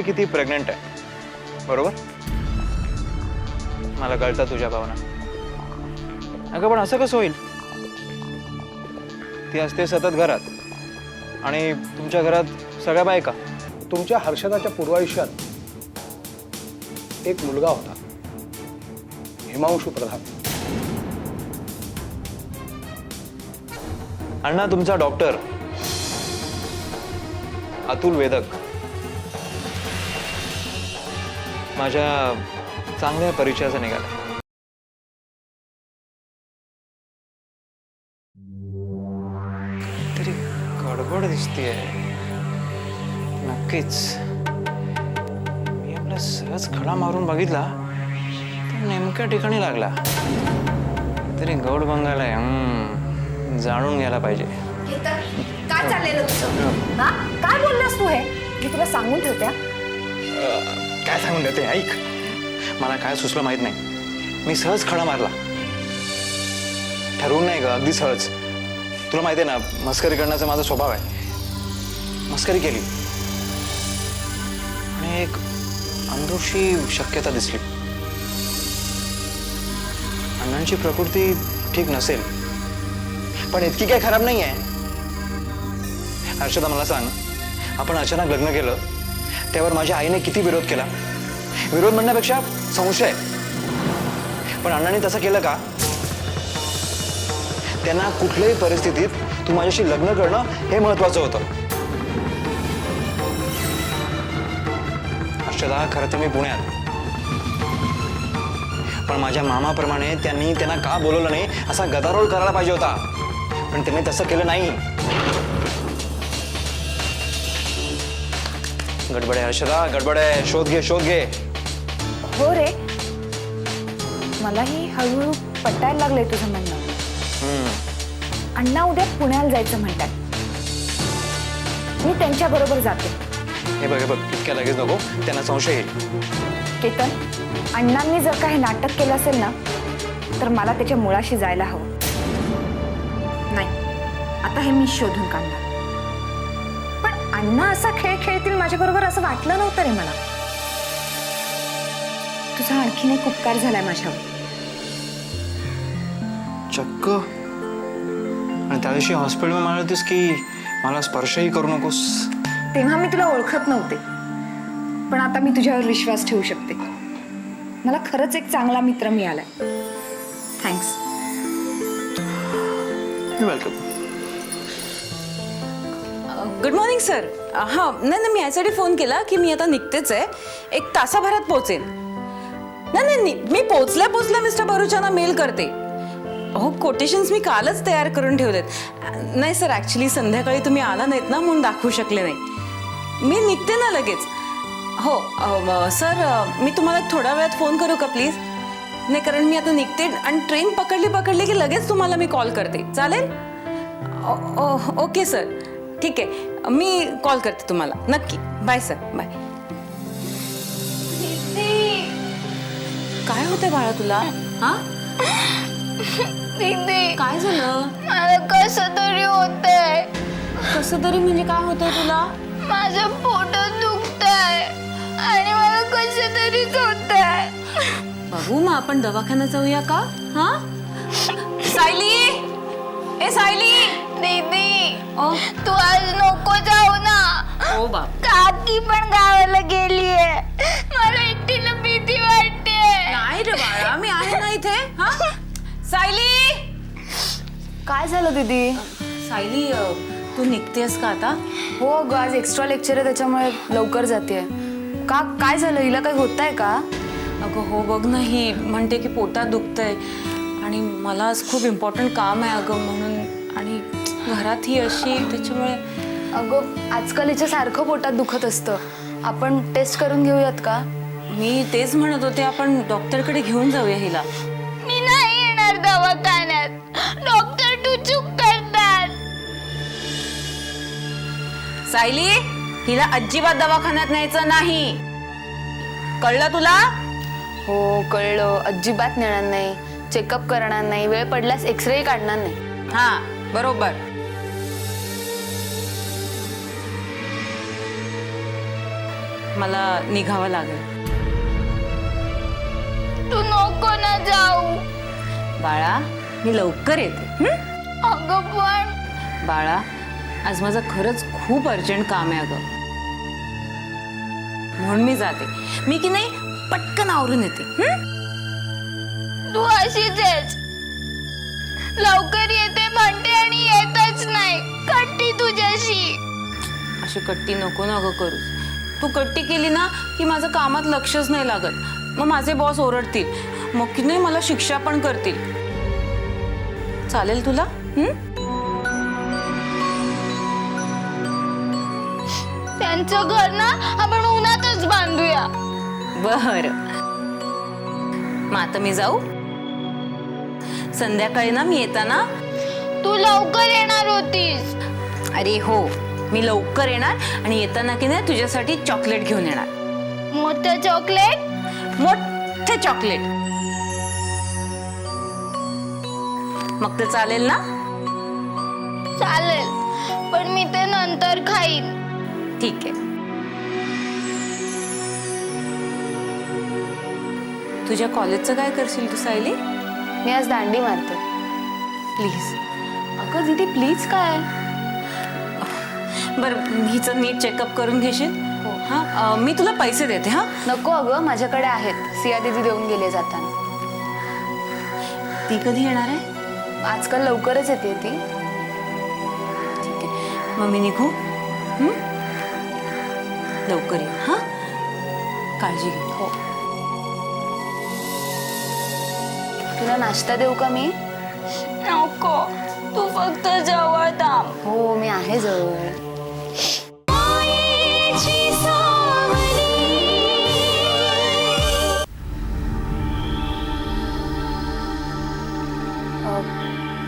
आहे की ती प्रेग्नेंट आहे. बरोबर? मला कळतं तुझ्या भावना. अगं पण असं कसं होईल? ती असते सतत घरात. आणि तुमच्या घरात सगळ्या बायका. तुमच्या हर्षदाच्या पूर्वायुष्यात एक मुलगा होता. हिमांशू प्रधान. अण्णा तुमचा डॉक्टर अतुल वेदक. माझ्या चांगल्या परिचयाचा निघाला. तरी गडबड दिसतीये. नक्कीच. मी आपला सहज खडा मारून बघितला तर नेमक्या ठिकाणी लागला. तरी गौड बंगाल आहे जाणून घ्यायला पाहिजे. काय चाललेलं तुझं? हा? काय बोललास तू हे? मी तुला सांगून ठेवत्या काय सांगून देते ऐक. मला काय सुचलं माहीत नाही. मी सहज खडा मारला. ठरवून नाही ग अगदी सहज. तुला माहिती आहे ना मस्करी करण्याचा माझा स्वभाव आहे. मस्करी केली. आणि एक अंधूरशी शक्यता दिसली. अण्णांची प्रकृती ठीक नसेल. पण इतकी काय खराब नाही आहे हर्षदा मला सांग आपण अचानक लग्न केलं त्यावर माझ्या आईने किती विरोध केला? विरोध म्हणण्यापेक्षा संशय पण अण्णांनी तसं केलं का? त्यांना कुठल्याही परिस्थितीत तू माझ्याशी लग्न करणं हे महत्वाचं होतं. अक्षदा खरं तर मी पुण्यात. पण माझ्या मामाप्रमाणे त्यांनी त्यांना का बोलवलं नाही असा गदारोळ करायला पाहिजे होता. पण त्यांनी तसं केलं नाही. गडबड आहे हर्षदा. गडबड आहे शोध घे शोध घे. हो रे. मलाही हळूहळू पटायला लागलंय तुझं म्हणणं. हम्म. अण्णा उद्या पुण्याला जायचं म्हणतात. मी त्यांच्या बरोबर जाते. हे बघ हे बघ. इतक्या लगेच नको. त्यांना संशय येईल. केतन अण्णांनी जर काही नाटक केलं असेल ना तर मला त्याच्या मुळाशी जायला हवं. नाही. आता हे मी शोधून काढणार. अण्णा असा खेळ खेळतील माझ्याबरोबर असं वाटलं नव्हतं रे मला. तुझा आणखीन एक उपकार झालाय माझ्यावर. चक्क. आणि त्या दिवशी हॉस्पिटलमध्ये म्हणाल होतीस की मला स्पर्शही करू नकोस. तेव्हा मी तुला ओळखत नव्हते. पण आता मी तुझ्यावर विश्वास ठेवू शकते. मला खरंच एक चांगला मित्र मिळालाय. Thanks welcome good morning sir हां नाही नाही मी यासाठी फोन केला की मी आता निघतेच आहे. एक तासाभरात पोहोचेन. नाही नाही नाही, मी पोचल्या पोचल्या मिस्टर भरुचांना मेल करते. हो कोटेशन्स मी कालच तयार करून ठेवलेत. नाही सर ॲक्च्युली संध्याकाळी तुम्ही आला नाहीत ना म्हणून दाखवू शकले नाही. मी निघते ना लगेच. हो अ, सर अ, मी तुम्हाला थोड्या वेळात फोन करू का प्लीज नाही कारण मी आता निघते आणि ट्रेन पकडली पकडली की लगेच तुम्हाला मी कॉल करते. चालेल? ओ- ओ- ओके सर ठीक आहे. मी कॉल करते तुम्हाला. नक्की. बाय सर बाय काय होतंय बाळा तुला? हा? दीदी काय झालं? मला कसं तरी होतंय. कसं तरी म्हणजे काय होतंय तुला? माझं पोटात दुखत आहे आणि मला कसं तरीच होत आहे बघू मग आपण दवाखान्यात जाऊया का? हा? सायली! ए सायली! दीदी. ओ तू आज नको जाऊ ना. ओ बाप. काकी पण गावाला गेलीये. मला एकटीला भीती वाटते नाही रे बाळा मी आहे ना इथे हा? सायली! काय झालं दीदी? सायली अ, तू निघतेस का आता? हो अगं आज एक्स्ट्रा लेक्चर आहे त्याच्यामुळे लवकर जाते का काय झालं? हिला काही होत आहे का? अगं हो बघ ना ही म्हणते की पोटात दुखतंय. आणि मला आज खूप इम्पॉर्टंट काम आहे अगं म्हणून आणि घरात ही अशी त्याच्यामुळे अगं आजकाल हिच्या सारखं पोटात दुखत असतं. आपण टेस्ट करून घेऊयात का? मी तेच म्हणत होते आपण डॉक्टरकडे घेऊन जाऊया हिला. मी नाही येणार दवाखान्यात. डॉक्टर तू चूक करतात सायली हिला अजिबात दवाखान्यात न्यायचं नाही. कळलं तुला? हो कळलं. अजिबात नेणार नाही. चेकअप करणार नाही. वेळ पडल्यास एक्सरे काढणार नाही. हा बरोबर. मला निघावं लागेल. तू नको ना जाऊ. बाळा मी लवकर येते हं? अगं पण. बाळा आज माझं खरंच खूप अर्जंट काम आहे अगं. म्हणून मी जाते. मी की नाही पटकन आवरून येते हं? तू अशीच आहेस. लवकर येते म्हणते आणि येतच नाही. कट्टी तुझ्याशी. अशी कट्टी नको ना गं करू तू कट्टी केली ना की माझं कामात लक्षच नाही लागत. मग माझे बॉस ओरडतील. मग की नाही मला शिक्षा पण करतील. चालेल तुला? त्यांचं घर ना आपण उन्हातच बांधूया. बर. मग आता मी जाऊ? संध्याकाळी ना मी येताना? तू लवकर येणार होतीस. अरे हो. मी लवकर येणार आणि येताना की नाही तुझ्यासाठी चॉकलेट घेऊन येणार. मोठं चॉकलेट? मोठे चॉकलेट. मग ते चालेल ना? चालेल पण मी ते नंतर खाईन. ठीक आहे. तुझ्या कॉलेजचं काय करशील तू सायली? मी आज दांडी मारते. प्लीज. अगं दीदी प्लीज काय? बरं हिचं नीट चेकअप करून घेशील? हो. हां? अं, मी तुला पैसे देते हां? नको अगं माझ्याकडे आहेत. सिया दीदी देऊन गेले जाताना. ती कधी येणार आहे? आजकाल लवकरच येते ती. ठीक आहे. मग मी निघू? हं? लवकर ये हां? काळजी घे. हो. तुला नाश्ता देऊ का मी? नको. तू फक्त जवळ थांब. हो मी आहे जवळ.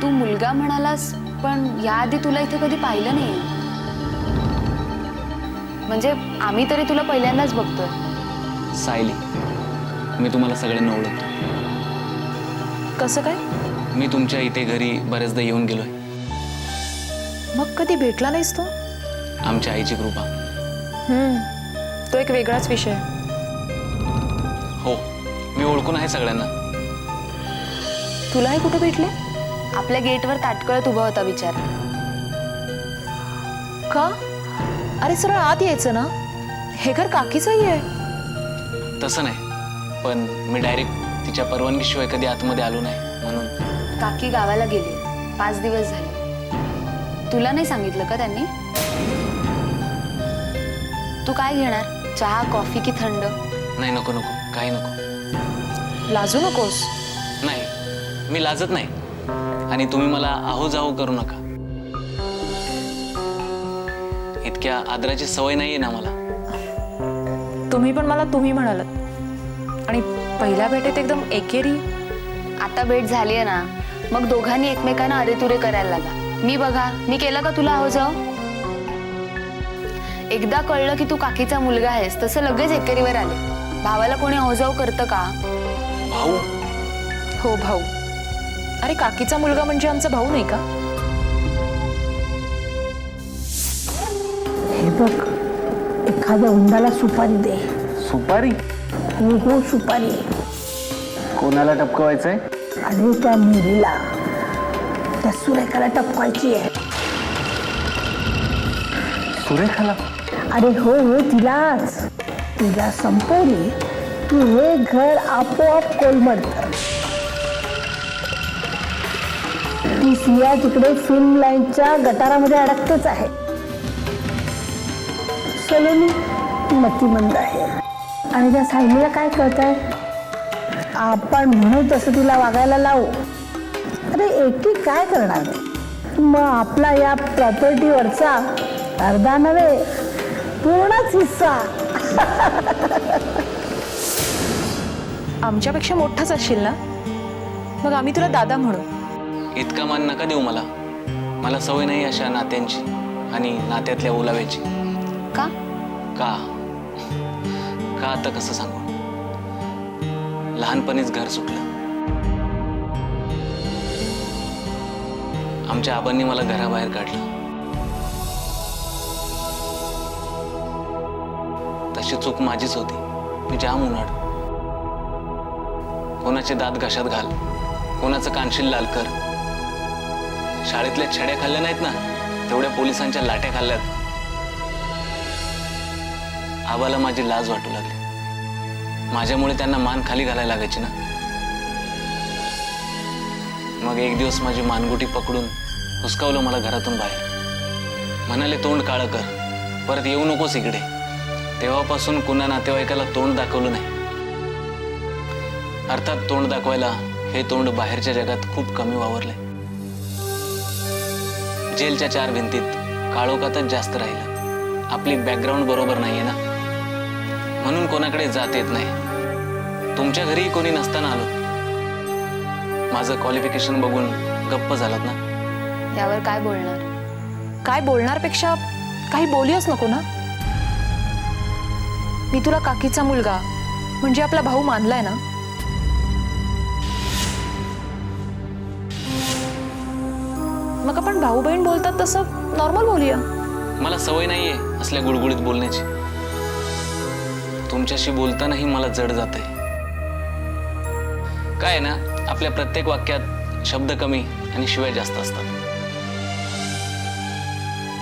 तू मुलगा म्हणालास पण याआधी तुला इथे कधी पाहिलं नाही. म्हणजे आम्ही तरी तुला पहिल्यांदाच बघतोय. सायली मी तुम्हाला सगळ्यांना ओळखतो. कसं काय? मी तुमच्या इथे घरी बऱ्याचदा येऊन गेलोय. मग कधी भेटला नाहीस तो? आमच्या आईची कृपा. तो एक वेगळाच विषय. हो मी ओळखून आहे सगळ्यांना. तुलाही कुठे भेटले? आपल्या गेटवर ताटकळत उभा होता विचार. का? अरे सरळ आत यायचं ना? हे घर काकीचंही आहे. तसं नाही पण मी डायरेक्ट तिच्या परवानगीशिवाय कधी आतमध्ये आलो नाही म्हणून. काकी गावाला गेली. पाच दिवस झाले. तुला नाही सांगितलं का त्यांनी? तू काय घेणार? चहा कॉफी की थंड? नाही नको नको. काही नको. लाजू नकोस? नाही. मी लाजत नाही. आणि तुम्ही मला आहो जाहो करू नका. इतक्या आदराची सवय नाहीये ना मला. तुम्ही पण मला तुम्ही म्हणालात. आणि पहिल्या भेटेत एकदम एकेरी? आता भेट झाली आहे ना. मग दोघांनी एकमेकांना अरेतुरे करायला लागा. मी बघा मी केलं का तुला हो? जाऊ एकदा कळलं की तू काकीचा मुलगा आहेस तसं लगेच एकेरीवर आले. भावाला कोणी अवजाव करतं का? भाऊ? हो भाऊ. अरे काकीचा मुलगा म्हणजे आमचा भाऊ नाही का? बघ एखाद्या उंडाला सुपारी दे. सुपारी? हो हो सुपारी. कोणाला टपकवायचंय? आणि त्या मुलीला त्या सुरेखाला टपकायची आहे. सुरेखाला? अरे हो हो तिलाच. तिला संपवली. की हे घर आपोआप कोलमडतं. ती सिया तिकडे फिल्म लाईनच्या गटारामध्ये अडकतेच आहे. सलोनी मतिमंद आहे. आणि त्या सायलीला काय कळत आहे आपण म्हणू तसं तिला वागायला लावू. अरे एकटी काय करणार? मग आपला या प्रॉपर्टीवरचा अर्धा नव्हे पूर्णच हिस्सा. आमच्यापेक्षा मोठाच असशील ना? मग आम्ही तुला दादा म्हणू. इतका मान नका देऊ मला. मला सवय नाही अशा नात्यांची आणि नात्यातल्या ओलाव्याची. का? का? का आता कसं सांगू? लहानपणीच घर सुटलं. आमच्या आबांनी मला घराबाहेर काढलं. तशी चूक माझीच होती. मी जाम उन्हाळ. कोणाचे दात घशात घाल. कोणाचं कानशील लाल कर. शाळेतल्या छड्या खाल्ल्या नाहीत ना? तेवढ्या पोलिसांच्या लाट्या खाल्ल्यात. आबाला माझी लाज वाटू लागली. माझ्यामुळे त्यांना मान खाली घालायला लागायची ना. मग एक दिवस माझी मानगुटी पकडून हुसकावलं मला घरातून बाहेर. म्हणाले तोंड काळं कर. परत येऊ नकोस इकडे. तेव्हापासून कुणा नातेवाईकाला तोंड दाखवलं नाही. अर्थात तोंड दाखवायला हे तोंड बाहेरच्या जगात खूप कमी वावरले जेलच्या चार भिंतीत काळोखातच जास्त राहिलं. आपली बॅकग्राऊंड बरोबर नाहीये ना. म्हणून कोणाकडे जात येत नाही. तुमच्या घरी कोणी नसताना आलो. माझं क्वालिफिकेशन बघून गप्प झालात ना? यावर काय बोलणार? काय बोलणारपेक्षा काही बोलियच नको ना? मी तुला काकीचा मुलगा म्हणजे आपला भाऊ मानलाय ना? मग आपण भाऊ बहीण बोलतात तसं नॉर्मल बोलूया. मला सवय नाहीये असल्या गुळगुळीत बोलण्याची. तुमच्याशी बोलतानाही मला जड जात आहे काय आहे ना आपल्या प्रत्येक वाक्यात शब्द कमी आणि शिवाय जास्त असतात.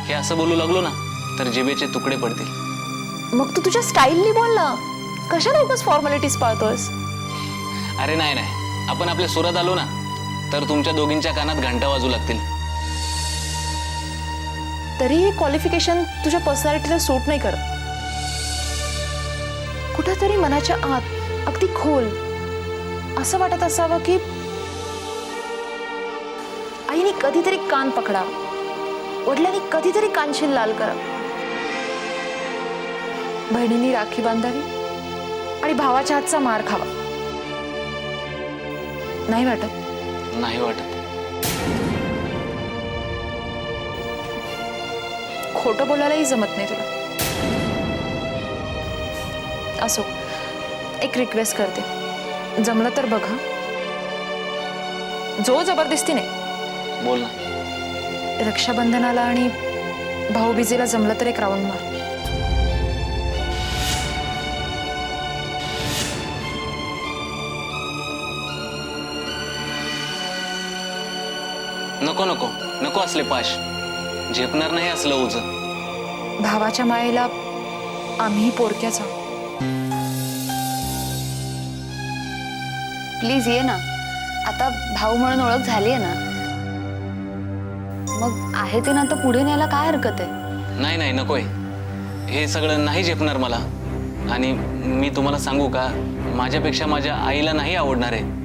हे असं बोलू लागलो ना तर जिभेचे तुकडे पडतील. मग तू तुझ्या स्टाईलनी बोल ना. कशाला उगाच फॉर्मॅलिटीज पाळतोयस? अरे नाही नाही. आपण आपल्या सुरात आलो ना तर तुमच्या दोघींच्या कानात घंटा वाजू लागतील. तरी क्वालिफिकेशन तुझ्या पर्सनॅलिटीला सूट नाही करत. कुठेतरी मनाच्या आत अगदी खोल असं वाटत असावं की आईने कधीतरी कान पकडा. वडिलांनी कधीतरी कानशील लाल करा. बहिणींनी राखी बांधावी आणि भावाच्या हातचा मार खावा. नाही वाटत? नाही वाटत. खोटं बोलायलाही जमत नाही तुला. असो एक रिक्वेस्ट करते. जमलं तर बघा जो जबरदस्ती नाही. बोल ना. रक्षाबंधनाला आणि भाऊबीजेला जमलं तर एक राऊंड मार. नको नको. नको असले पाश. झेपणार नाही असलं ओझं. भावाच्या मायेला आम्ही पोरक्याच आहोत. प्लीज ये ना. आता भाऊ म्हणून ओळख झाली आहे ना. मग आहे ते ना तर पुढे न्यायला काय हरकत आहे? नाही नाही नकोय. हे सगळं नाही झेपणार मला. आणि मी तुम्हाला सांगू का माझ्यापेक्षा माझ्या आईला नाही आवडणार आहे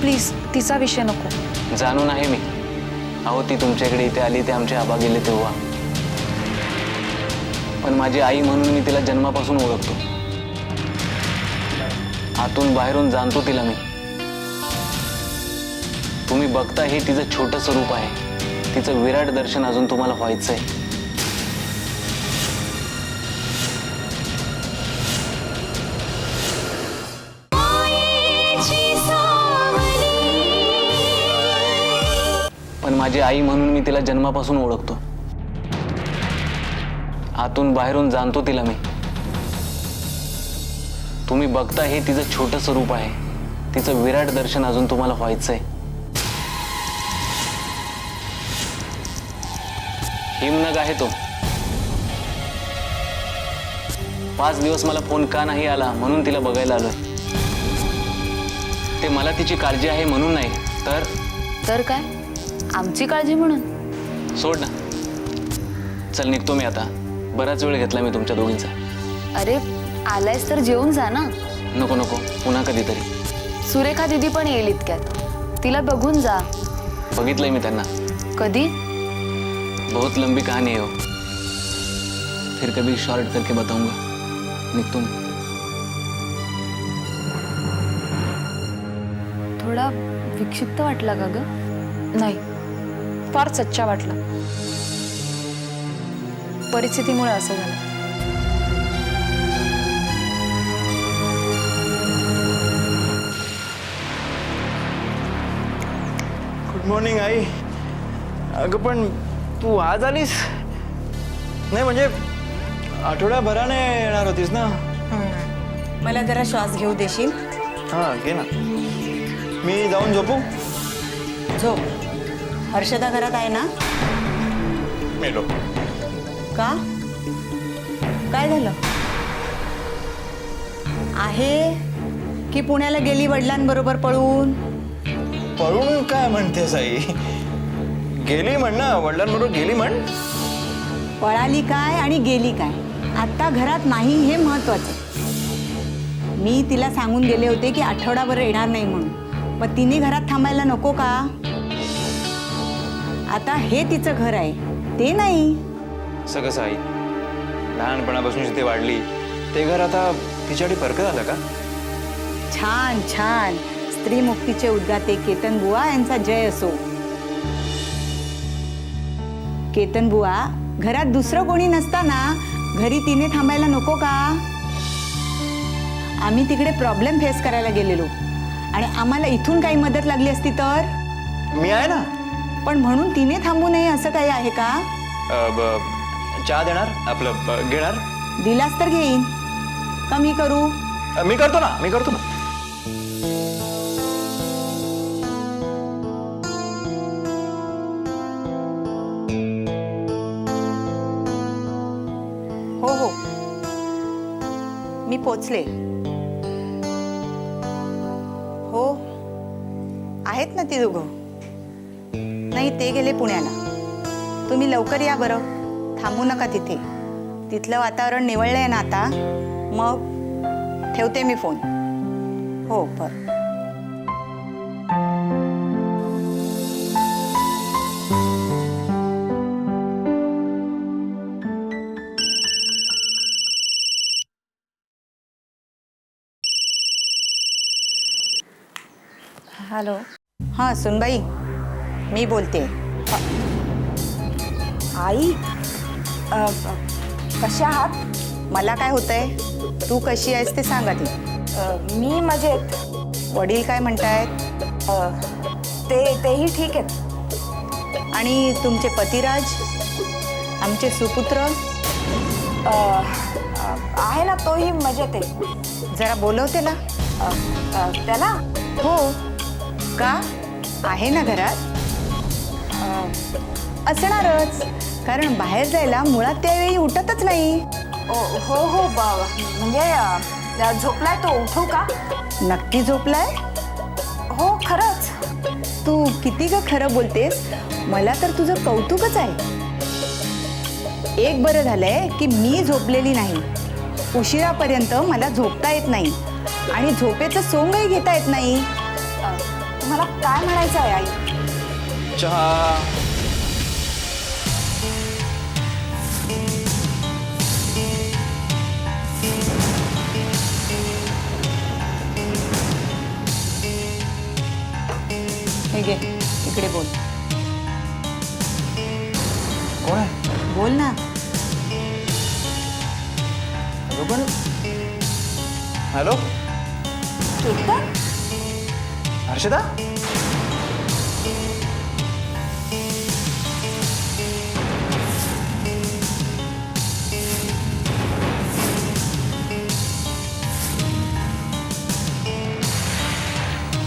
प्लीज तिचा विषय नको. जाणून आहे मी. अहो ती तुमच्याकडे इथे आली ते आमचे आबा गेले तेव्हा. पण माझी आई म्हणून मी तिला जन्मापासून ओळखतो. आतून बाहेरून जाणतो तिला मी. तुम्ही बघता हे तिचं छोटं रूप आहे. तिचं विराट दर्शन अजून तुम्हाला व्हायचंय. पण माझी आई म्हणून मी तिला जन्मापासून ओळखतो. आतून बाहेरून जाणतो तिला मी. तुम्ही बघता हे तिचं छोटं स्वरूप आहे. तिचं विराट दर्शन अजून तुम्हाला व्हायचंय. हिमनग आहे तो. पाच दिवस मला फोन का नाही आला म्हणून तिला बघायला आलोय. ते मला तिची काळजी आहे म्हणून नाही तर? तर काय? आमची काळजी म्हणून. सोड ना. चल निघतो मी आता. बराच वेळ घेतला मी तुमच्या दोघींचा. अरे आलायस तर जेवून जा ना. नको नको. पुन्हा कधीतरी. सुरेखा दिदी पण येईल इतक्यात. तिला बघून जा. बघितलंय मी त्यांना. कधी? बहुत लंबी कहानी है. वो फिर कभी शॉर्ट करके बताऊंगा. मी. थोडा विक्षिप्त वाटला का ग? नाही फार सच्चा वाटला. परिस्थितीमुळे असं झालं. गुड मॉर्निंग आई. अगं पण तू आज आलीस? नाही म्हणजे आठवड्याभराने येणार होतीस ना? मला जरा श्वास घेऊ देशील? हां घे ना. मी जाऊन झोपू? झोप. हर्षदा घरात आहे ना? मेलो. का? काय झालं? आहे की पुण्याला गेली वडिलांबरोबर पळून? पळून काय म्हणतेस आई गेली म्हण ना वडिलांबरोबर गेली म्हण? पळाली काय आणि गेली काय? आत्ता घरात नाही हे महत्वाचं. मी तिला सांगून गेले होते की आठवडाभर येणार नाही म्हणून. पण तिने घरात थांबायला नको का? आता हे तिचं घर आहे ते नाही. कसं आई लहानपणापासून जिथे वाढली. ते घर आता तिच्यासाठी परकत आलं का? छान छान. स्त्री मुक्तीचे उद्गाते केतन बुवा यांचा जय असो. केतन बुवा घरात दुसरं कोणी नसताना घरी तिने थांबायला नको का? आम्ही तिकडे प्रॉब्लेम फेस करायला गेलेलो. आणि आम्हाला इथून काही मदत लागली असती तर? मी आहे ना. पण म्हणून तिने थांबू नये असं काही आहे का? अ, ब- चहा देणार? आपलं ब- घेणार? दिलास तर घेईन. कमी करू? अ, मी करतो ना मी करतो ना. पोचले हो आहेत ना ती दोघं. नाही ते गेले पुण्याला. तुम्ही लवकर या बरं. थांबू नका तिथे. तिथलं वातावरण निवळलं आहे ना आता. मग ठेवते मी फोन. हो बरं. हॅलो. हां सुनबाई. मी बोलते. आई अ, अ, कशा आहात? मला काय होतंय? तू कशी आहेस ते सांगा ती. अ, मी मजेत. वडील काय म्हणतायत? अ, ते तेही ठीक आहेत. आणि तुमचे पतिराज? आमचे सुपुत्र? अ, अ, आहे ना तोही मजेत आहे. जरा बोलव त्याला. अ, अ, त्याला? हो. का आहे ना घरात? असणारच. कारण बाहेर जायला मुळात त्यावेळी उठतच नाही. ओ, हो हो म्हणजे झोपलाय तो उठू का? नक्की झोपलाय? हो खरंच. तू किती ग खरं बोलतेस? मला तर तुझं कौतुकच आहे. एक बरं झालंय की मी झोपलेली नाही. उशिरापर्यंत मला झोपता येत नाही. आणि झोपेचं सोंगही घेता येत नाही. तुम्हाला काय म्हणायचं आहे आई? चहा. हर्षदा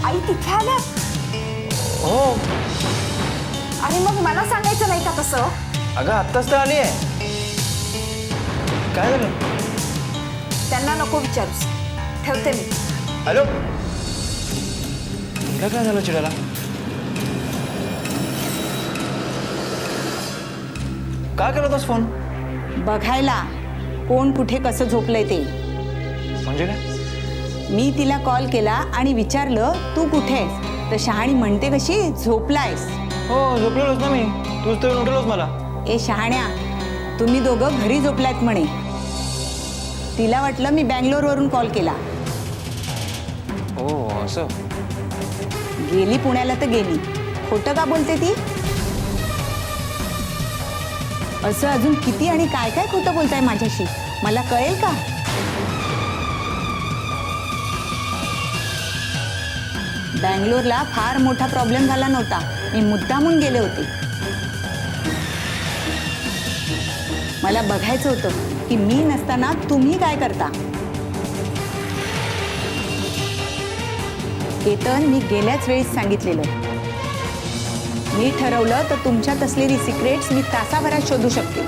आई तिथे आल्या हो अरे मग मला सांगायचं नाही का तसं अगं आत्ताच तर आली आहे काय झालं त्यांना नको विचारूस ठेवते मी हॅलो तुला काय झालं चिडायला? का केला होतास फोन? बघायला कोण कुठे कसं झोपलंय ते. म्हणजे काय? मी तिला कॉल केला आणि विचारलं तू कुठे आहेस? तर शहाणी म्हणते कशी झोपलायस. हो झोपलेलोच ना मी. तूच तर उठलोच मला. ए शहाण्या तुम्ही दोघं घरी झोपलायत म्हणे. तिला वाटलं मी बँगलोरवरून कॉल केला. असं? गेली पुण्याला तर गेली. खोटं का बोलते ती? असं अजून किती आणि काय काय खोटं बोलताय माझ्याशी? मला कळेल का? बँगलोरला फार मोठा प्रॉब्लेम झाला नव्हता. मी मुद्दामून गेले होते. मला बघायचं होतं की मी नसताना तुम्ही काय करता? केतन मी गेल्याच वेळीच सांगितलेलं. मी ठरवलं तर तुमच्यात असलेली सिक्रेट्स मी तासाभरात शोधू शकते.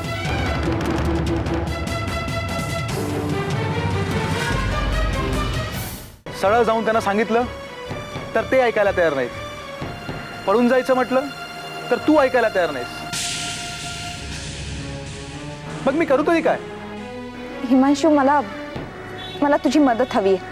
सरळ जाऊन त्यांना सांगितलं तर ते ऐकायला तयार नाहीत. पळून जायचं म्हटलं तर तू ऐकायला तयार नाहीस. मग मी करू तरी काय? हिमांशू मला मला तुझी मदत हवी आहे.